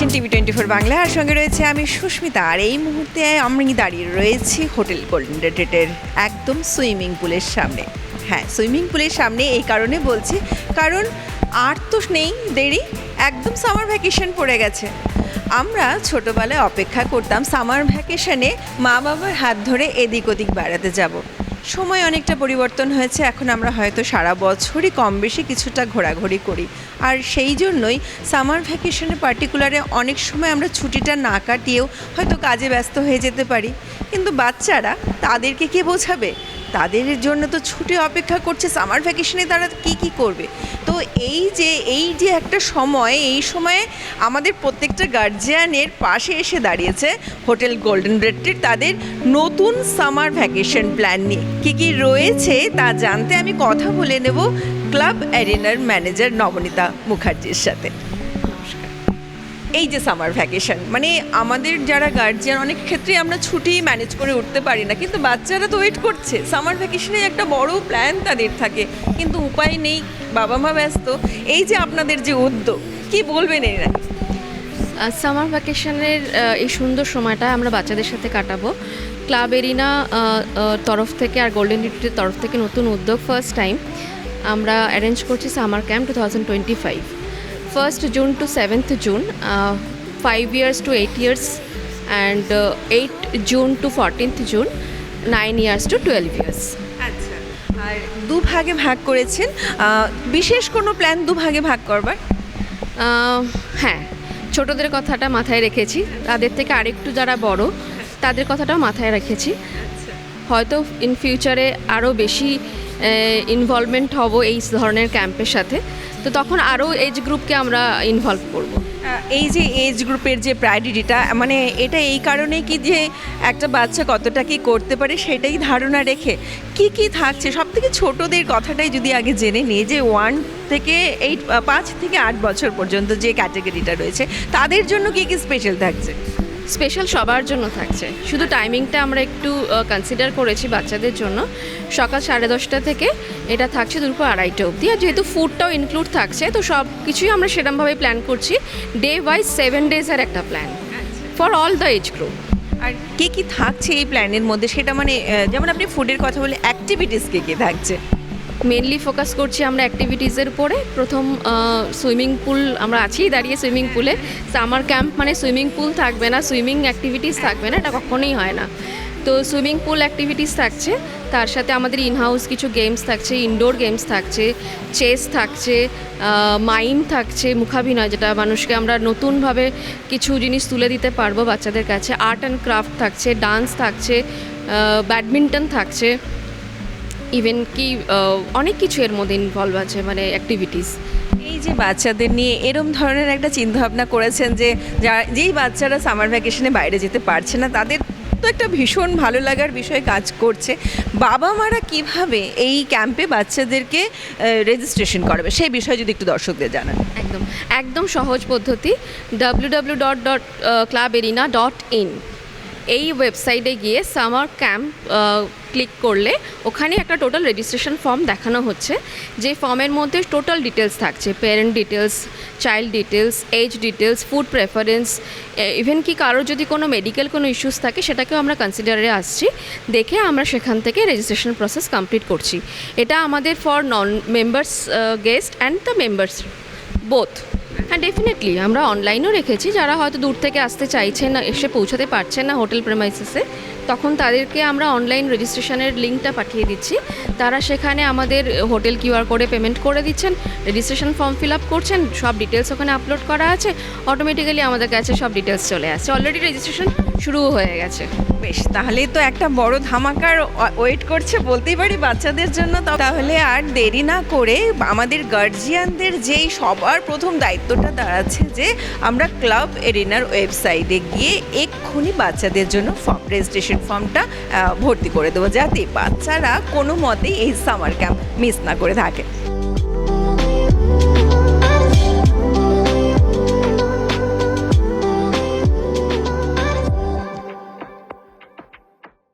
দেখছেন TV twenty four Bangla. আর সঙ্গে রয়েছে আমি সুস্মিতা। আর এই মুহূর্তে আমি দাঁড়িয়ে রয়েছি হোটেল গোল্ডেন রেটের একদম সুইমিং পুলের সামনে। হ্যাঁ সুইমিং পুলের সামনে এই কারণে বলছি, কারণ আর তো নেই দেরি, একদম সামার ভ্যাকেশন পড়ে গেছে। আমরা ছোটোবেলায় অপেক্ষা করতাম সামার ভ্যাকেশনে মা বাবার হাত ধরে এদিক ওদিক বেড়াতে যাব। সময় অনেকটা পরিবর্তন হয়েছে, এখন আমরা হয়তো সারা বছরই কম বেশি কিছুটা ঘোরাঘুরি করি। আর সেই জন্যই সামার ভ্যাকেশনে পার্টিকুলারে অনেক সময় আমরা ছুটিটা না কাটিয়েও হয়তো কাজে ব্যস্ত হয়ে যেতে পারি। কিন্তু বাচ্চারা তাদেরকে কে বোঝাবে? তাদের জন্য তো ছুটি অপেক্ষা করছে সামার ভ্যাকেশনে তারা কি কি করবে? তো এই যে এই যে একটা সময়, এই সময়ে আমাদের প্রত্যেকটা গার্জিয়ানের পাশে এসে দাঁড়িয়েছে হোটেল গোল্ডেন রেট্রিট তাদের নতুন সামার ভ্যাকেশন প্ল্যান নিয়ে। কী কী রয়েছে তা জানতে আমি কথা বলে নেব ক্লাব অ্যারিনার ম্যানেজার নবনীতা মুখার্জির সাথে। এই যে সামার ভ্যাকেশন মানে আমাদের যারা গার্জিয়ান অনেক ক্ষেত্রে আমরা ছুটি ম্যানেজ করে উঠতে পারি না, কিন্তু বাচ্চারা তো ওয়েট করছে। সামার ভ্যাকেশনে একটা বড় প্ল্যান তাদের থাকে, কিন্তু উপায় নেই, বাবা মা ব্যস্ত। এই যে আপনাদের যে উদ্যোগ, কি বলবেন এরা? সামার ভ্যাকেশনের এই সুন্দর সময়টা আমরা বাচ্চাদের সাথে কাটাবো। ক্লাব এরিনা তরফ থেকে আর গোল্ডেন রিট্রিটের তরফ থেকে নতুন উদ্যোগ ফার্স্ট টাইম আমরা অ্যারেঞ্জ করছি summer camp two thousand twenty five first June to seventh June five years to eight years and eight June to fourteenth June nine years to twelve years আচ্ছা আর দু ভাগে করেছেন বিশেষ কোনো প্ল্যান দু ভাগে করবার? হ্যাঁ ছোটদের কথাটা মাথায় রেখেছি তাদের থেকে আরেকটু যারা বড় তাদের কথাটাও মাথায় রেখেছি। হয়তো ইন ফিউচারে আরও বেশি ইনভলভমেন্ট হব এই ধরনের ক্যাম্পের সাথে। তো তখন আরও এজ গ্রুপকে আমরা ইনভলভ করব। এই যে এজ গ্রুপের যে প্রায়োরিটিটা মানে এটা এই কারণে কি যে একটা বাচ্চা কতটা কি করতে পারে সেটাই ধারণা রেখে কি কি থাকছে? সব থেকে ছোটোদের কথাটাই যদি আগে জেনে নিই যে ওয়ান থেকে এইট পাঁচ থেকে আট বছর পর্যন্ত যে ক্যাটাগরিটা রয়েছে, তাদের জন্য কি কি স্পেশাল থাকছে? স্পেশাল সবার জন্য থাকছে। শুধু টাইমিংটা আমরা একটু কনসিডার করেছি বাচ্চাদের জন্য। সকাল সাড়ে দশটা থেকে এটা থাকছে দুপুর আড়াইটা অবধি। আর যেহেতু ফুডটাও ইনক্লুড থাকছে, তো সব কিছুই আমরা সেরকমভাবে প্ল্যান করছি। ডে ওয়াইজ সেভেন ডেজের একটা plan for all the age group আর কি কি থাকছে এই প্ল্যানের মধ্যে? সেটা মানে যেমন আপনি ফুডের কথা বলে অ্যাক্টিভিটিস কি কি থাকছে? মেনলি ফোকাস করছি আমরা অ্যাক্টিভিটিসের উপরে। প্রথম সুইমিং পুল আমরা আছি, দাঁড়িয়ে সুইমিং পুলে সামার ক্যাম্প মানে সুইমিং পুল থাকবে না সুইমিং অ্যাক্টিভিটিস থাকবে না, এটা কখনোই হয় না। তো সুইমিং পুল অ্যাক্টিভিটিস থাকছে, তার সাথে আমাদের ইনহাউস কিছু গেমস থাকছে ইনডোর গেমস থাকছে চেস থাকছে মাইম থাকছে, মুখাভিনয়, যেটা মানুষকে আমরা নতুনভাবে কিছু জিনিস তুলে দিতে পারব বাচ্চাদের কাছে। আর্ট অ্যান্ড ক্রাফট থাকছে ডান্স থাকছে ব্যাডমিন্টন থাকছে। ইভেন কি অনেক কিছু এর মধ্যে ইনভলভ আছে মানে অ্যাক্টিভিটিস এই যে বাচ্চাদের নিয়ে এরম ধরনের একটা চিন্তাভাবনা করেছেন যে যা- যেই বাচ্চারা সামার ভ্যাকেশনে বাইরে যেতে পারছে না তাদের তো একটা ভীষণ ভালো লাগার বিষয় কাজ করছে। বাবা মারা কীভাবে এই ক্যাম্পে বাচ্চাদেরকে রেজিস্ট্রেশন করবে? সেই বিষয়ে যদি একটু দর্শকদের জানান। একদম একদম সহজ পদ্ধতি। W W dot dot club arena dot in এই ওয়েবসাইটে গিয়ে সামার ক্যাম্প ক্লিক করলে ওখানে একটা টোটাল রেজিস্ট্রেশন ফর্ম দেখানো হচ্ছে। যে ফর্মের মধ্যে টোটাল ডিটেলস থাকছে parent details child details age details food preference even কি কারোর যদি কোনো মেডিকেল কোনো ইস্যুস থাকে, সেটাকেও আমরা কনসিডারে আসছি। দেখে আমরা সেখান থেকে রেজিস্ট্রেশন প্রসেস কমপ্লিট করছি। এটা আমাদের for non members guest and the members both হ্যাঁ ডেফিনেটলি আমরা অনলাইনও রেখেছি। যারা হয়তো দূর থেকে আসতে চাইছেন না, এসে পৌঁছাতে পারছেন না হোটেল প্রেমাইসেসে তখন তাদেরকে আমরা অনলাইন রেজিস্ট্রেশনের লিঙ্কটা পাঠিয়ে দিচ্ছি। তারা সেখানে আমাদের হোটেল কিউআর কোডে পেমেন্ট করে দিচ্ছেন রেজিস্ট্রেশন ফর্ম ফিল আপ করছেন, সব ডিটেলস ওখানে আপলোড করা আছে অটোমেটিক্যালি আমাদের কাছে সব ডিটেলস চলে আসছে। অলরেডি রেজিস্ট্রেশন শুরুও হয়ে গেছে। বেশ তাহলে তো একটা বড় ধামাকার ওয়েট করছে, বলতেই পারি বাচ্চাদের জন্য। তাহলে আর দেরি না করে আমাদের গার্জিয়ানদের যেই সবার প্রথম দায়িত্বটা দাঁড়াচ্ছে যে, আমরা ক্লাব এরিনার ওয়েবসাইটে গিয়ে এক্ষুনি বাচ্চাদের জন্য ফর্ম রেজিস্ট্রেশন ফর্মটা ভর্তি করে দেবো, যাতে বাচ্চারা কোনো মতেই এই সামার ক্যাম্প মিস না করে থাকে।